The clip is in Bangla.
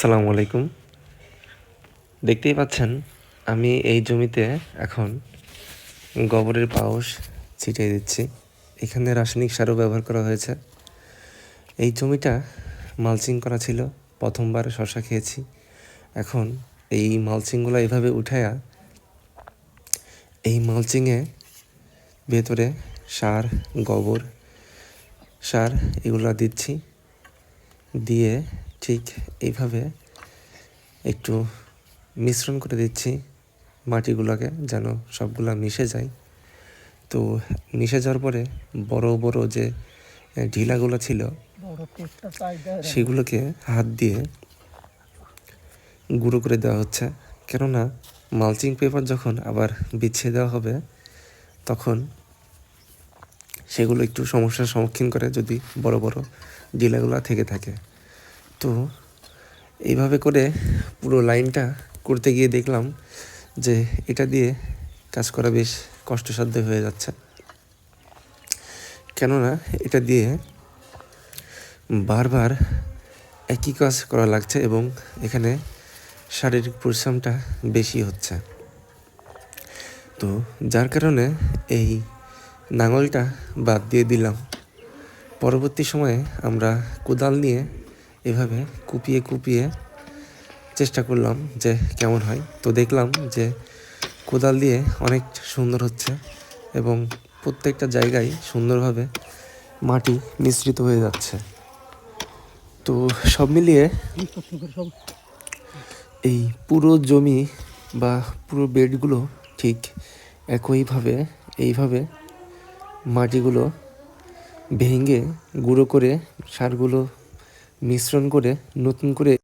আসসালামু আলাইকুম। দেখতেই পাচ্ছেন, আমি এই জমিতে এখন গোবরের পাউশ ছিটিয়ে দিচ্ছি। এখানে রাসায়নিক সারও ব্যবহার করা হয়েছে। এই জমিটা মালচিং করা ছিল, প্রথমবার শশা খেয়েছি। এখন এই মালচিংগুলো এভাবে উঠায়া এই মালচিংয়ে ভেতরে সার, গোবর সার এগুলো দিচ্ছি। দিয়ে ঠিক এইভাবে একটু মিশ্রণ করে দিচ্ছি মাটিগুলোকে যেন সবগুলা মিশে যায়। তো মিশে যাওয়ার পরে বড় বড় যে ঢিলাগুলো ছিল সেগুলোকে হাত দিয়ে গুঁড়ো করে দেওয়া হচ্ছে। কেননা মালচিং পেপার যখন আবার বিছিয়ে দেওয়া হবে তখন সেগুলো একটু সমস্যার সম্মুখীন করে যদি বড় বড় ডিলাগুলো থেকে থাকে। তো এইভাবে করে পুরো লাইনটা করতে গিয়ে দেখলাম যে এটা দিয়ে কাজ করা বেশ কষ্টসাধ্য হয়ে যাচ্ছে। কেননা এটা দিয়ে বারবার একই কাজ করা লাগছে এবং এখানে শারীরিক পরিশ্রমটা বেশি হচ্ছে। তো যার কারণে এই নাঙলটা বাদ দিয়ে দিলাম। পরবর্তী সময়ে আমরা কোদাল নিয়ে এভাবে কুপিয়ে কুপিয়ে চেষ্টা করলাম যে কেমন হয়। তো দেখলাম যে কোদাল দিয়ে অনেক সুন্দর হচ্ছে এবং প্রত্যেকটা জায়গায় সুন্দরভাবে মাটি মিশ্রিত হয়ে যাচ্ছে। তো সব মিলিয়ে এই পুরো জমি বা পুরো বেডগুলো ঠিক একইভাবে, এইভাবে মাটিগুলো ভেঙে গুঁড়ো করে সারগুলো মিশ্রণ করে নতুন করে